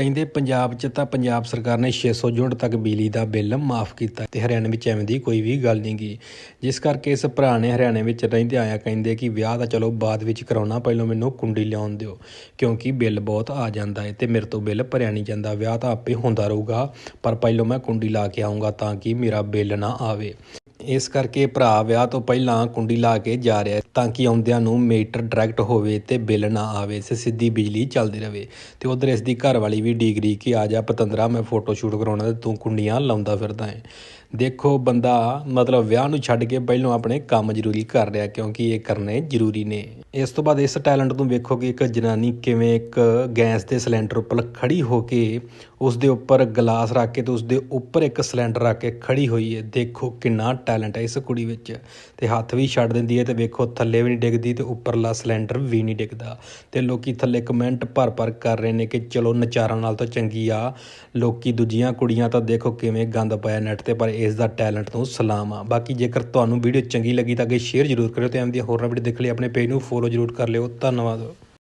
ਕਹਿੰਦੇ ਪੰਜਾਬ 'ਚ ਤਾਂ ਪੰਜਾਬ ਸਰਕਾਰ ਨੇ 600 ਯੂਨਿਟ ਤੱਕ ਬਿਜਲੀ ਦਾ ਬਿੱਲ ਮਾਫ ਕੀਤਾ ਤੇ ਹਰਿਆਣਾ ਵਿੱਚ ਐਵੇਂ ਦੀ ਕੋਈ ਵੀ ਗੱਲ ਨਹੀਂ ਗਈ ਜਿਸ ਕਰਕੇ ਇਸ ਭਰਾ ਨੇ ਹਰਿਆਣੇ ਵਿੱਚ ਰਹਿੰਦੇ ਆਇਆ, ਕਹਿੰਦੇ ਕਿ ਵਿਆਹ ਤਾਂ ਚਲੋ ਬਾਅਦ ਵਿੱਚ ਕਰਾਉਣਾ, ਪਹਿਲਾਂ ਮੈਨੂੰ ਕੁੰਡੀ ਲਿਆਉਣ ਦਿਓ, ਕਿਉਂਕਿ ਬਿੱਲ ਬਹੁਤ ਆ ਜਾਂਦਾ ਹੈ ਤੇ ਮੇਰੇ ਤੋਂ ਬਿੱਲ ਭਰਿਆ ਨਹੀਂ ਜਾਂਦਾ। ਵਿਆਹ ਤਾਂ ਆਪੇ ਹੁੰਦਾ ਰਹੂਗਾ, ਪਰ ਪਹਿਲਾਂ ਮੈਂ ਕੁੰਡੀ ਲਾ ਕੇ ਆਉਂਗਾ ਤਾਂ ਕਿ ਮੇਰਾ ਬਿੱਲ ਨਾ ਆਵੇ। ਇਸ ਕਰਕੇ ਭਰਾ ਵਿਆਹ ਤੋਂ ਪਹਿਲਾਂ ਕੁੰਡੀ ਲਾ ਕੇ ਜਾ ਰਿਹਾ ਤਾਂ ਕਿ ਆਉਂਦਿਆਂ ਨੂੰ ਮੀਟਰ ਡਾਇਰੈਕਟ ਹੋਵੇ ਤੇ ਬਿੱਲ ਨਾ ਆਵੇ ਤੇ ਸਿੱਧੀ ਬਿਜਲੀ ਚੱਲਦੀ ਰਹੇ ਤੇ ਉਧਰ ਇਸ ਦੀ ਘਰ ਵਾਲੀ ਵੀ ਡੀਗਰੀ ਕਿ ਆ ਜਾ ਪਤੰਦਰਾ, ਮੈਂ ਫੋਟੋ ਸ਼ੂਟ ਕਰਾਉਣਾ ਤੇ ਤੂੰ ਕੁੰਡੀਆਂ ਲਾਉਂਦਾ ਫਿਰਦਾ ਹੈ। ਦੇਖੋ ਬੰਦਾ, ਮਤਲਬ ਵਿਆਹ ਨੂੰ ਛੱਡ ਕੇ ਪਹਿਲਾਂ ਆਪਣੇ ਕੰਮ ਜ਼ਰੂਰੀ ਕਰ ਰਿਹਾ ਕਿਉਂਕਿ ਇਹ ਕਰਨੇ ਜ਼ਰੂਰੀ ਨੇ। ਇਸ ਤੋਂ ਬਾਅਦ ਇਸ ਟੈਲੈਂਟ ਨੂੰ ਵੇਖੋ ਕਿ ਇੱਕ ਜਨਾਨੀ ਕਿਵੇਂ ਇੱਕ ਗੈਸ ਦੇ ਸਿਲੰਡਰ ਉੱਪਰ ਖੜੀ ਹੋ ਕੇ ਉਸ ਦੇ ਉੱਪਰ ਗਲਾਸ ਰੱਖ ਕੇ ਤੇ ਉਸ ਦੇ ਉੱਪਰ ਇੱਕ ਸਿਲੰਡਰ ਰੱਖ ਕੇ ਖੜੀ ਹੋਈ ਹੈ। ਦੇਖੋ ਕਿੰਨਾ ਟੈਲੈਂਟ ਹੈ ਇਸ ਕੁੜੀ ਵਿੱਚ। ਤੇ ਹੱਥ ਵੀ ਛੱਡ ਦਿੰਦੀ ਹੈ ਤੇ ਵੇਖੋ ਥੱਲੇ ਵੀ ਨਹੀਂ ਡਿੱਗਦੀ ਤੇ ਉੱਪਰਲਾ ਸਿਲੰਡਰ ਵੀ ਨਹੀਂ ਡਿੱਗਦਾ। ਤੇ ਲੋਕੀ ਥੱਲੇ ਕਮੈਂਟ ਭਰ ਭਰ ਕਰ ਰਹੇ ਨੇ ਕਿ ਚਲੋ ਨਚਾਰਾਂ ਨਾਲ ਤਾਂ ਚੰਗੀ ਆ, ਲੋਕੀ ਦੂਜੀਆਂ ਕੁੜੀਆਂ ਤਾਂ ਦੇਖੋ ਕਿਵੇਂ ਗੰਦ ਪਾਇਆ ਨੈਟ ਤੇ, ਪਰ ਇਸ ਦਾ ਟੈਲੈਂਟ ਨੂੰ ਸਲਾਮ ਆ। ਬਾਕੀ ਜੇਕਰ ਤੁਹਾਨੂੰ ਵੀਡੀਓ ਚੰਗੀ ਲੱਗੀ ਤਾਂ ਅੱਗੇ ਸ਼ੇਅਰ ਜ਼ਰੂਰ ਕਰਿਓ ਤੇ ਐਵੇਂ ਦੀਆਂ ਹੋਰ ਵੀਡੀਓ ਦੇਖ ਲਈ ਆਪਣੇ ਪੇਜ ਨੂੰ ਫੋਲੋ ਜ਼ਰੂਰ ਕਰ ਲਿਓ। ਧੰਨਵਾਦ।